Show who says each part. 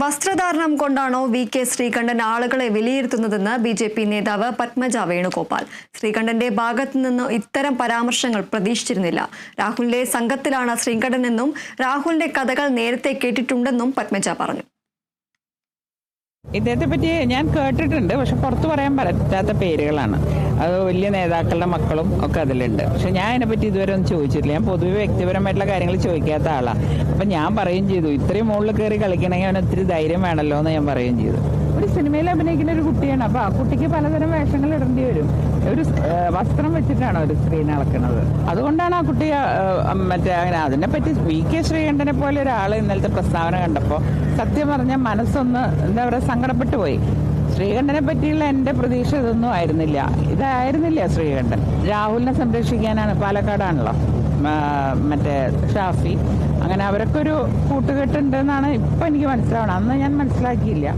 Speaker 1: വസ്ത്രധാരണം കൊണ്ടാണോ V K Sreekandan ആളുകളെ വിലയിരുത്തുന്നതെന്ന് ബി ജെ പി നേതാവ് പത്മജ വേണുഗോപാൽ. ശ്രീകണ്ഠന്റെ ഭാഗത്തു ഇത്തരം പരാമർശങ്ങൾ പ്രതീക്ഷിച്ചിരുന്നില്ല. രാഹുലിന്റെ സംഘത്തിലാണ് ശ്രീകണ്ഠൻ എന്നും രാഹുലിന്റെ കഥകൾ നേരത്തെ കേട്ടിട്ടുണ്ടെന്നും പത്മജ പറഞ്ഞു.
Speaker 2: ഇദ്ദേഹത്തെ പറ്റി ഞാൻ കേട്ടിട്ടുണ്ട്. പക്ഷെ പുറത്തു പറയാൻ പറ്റാത്ത പേരുകളാണ്. അത് വലിയ നേതാക്കളുടെ മക്കളും ഒക്കെ അതിലുണ്ട്. പക്ഷെ ഞാൻ അതിനെപ്പറ്റി ഇതുവരെ ഒന്നും ചോദിച്ചിട്ടില്ല. ഞാൻ പൊതുവെ വ്യക്തിപരമായിട്ടുള്ള കാര്യങ്ങൾ ചോദിക്കാത്ത ആളാണ് അപ്പം ഞാൻ പറയുകയും ചെയ്തു ഇത്രയും മുകളിൽ കയറി കളിക്കണമെങ്കിൽ അവന് ഒത്തിരി ധൈര്യം വേണമല്ലോ എന്ന് ഞാൻ പറയുകയും ചെയ്തു. ഒരു സിനിമയിൽ അഭിനയിക്കുന്ന ഒരു കുട്ടിയാണ്. അപ്പോൾ ആ കുട്ടിക്ക് പലതരം വേഷങ്ങൾ ഇടേണ്ടി വരും. ഒരു വസ്ത്രം വെച്ചിട്ടാണ് ഒരു സ്ക്രീൻ അളക്കുന്നത് അതുകൊണ്ടാണ് ആ കുട്ടി മറ്റേ അങ്ങനെ അതിനെപ്പറ്റി വി കെ ശ്രീകണ്ഠനെ പോലെ ഒരാൾ ഇന്നലത്തെ പ്രസ്താവന കണ്ടപ്പോൾ സത്യം പറഞ്ഞാൽ മനസ്സൊന്ന് എന്താ പറയുക സങ്കടപ്പെട്ടു പോയി. ശ്രീകണ്ഠനെ പറ്റിയുള്ള എന്റെ പ്രതീക്ഷ ഇതൊന്നും ആയിരുന്നില്ല. ഇതായിരുന്നില്ല ശ്രീകണ്ഠൻ. രാഹുലിനെ സംരക്ഷിക്കാനാണ് പാലക്കാടാണല്ലോ. മറ്റേ ഷാഫി. അങ്ങനെ അവരൊക്കെ ഒരു കൂട്ടുകെട്ടുണ്ടെന്നാണ് ഇപ്പം എനിക്ക് മനസ്സിലാവണം അന്ന് ഞാൻ മനസ്സിലാക്കിയില്ല.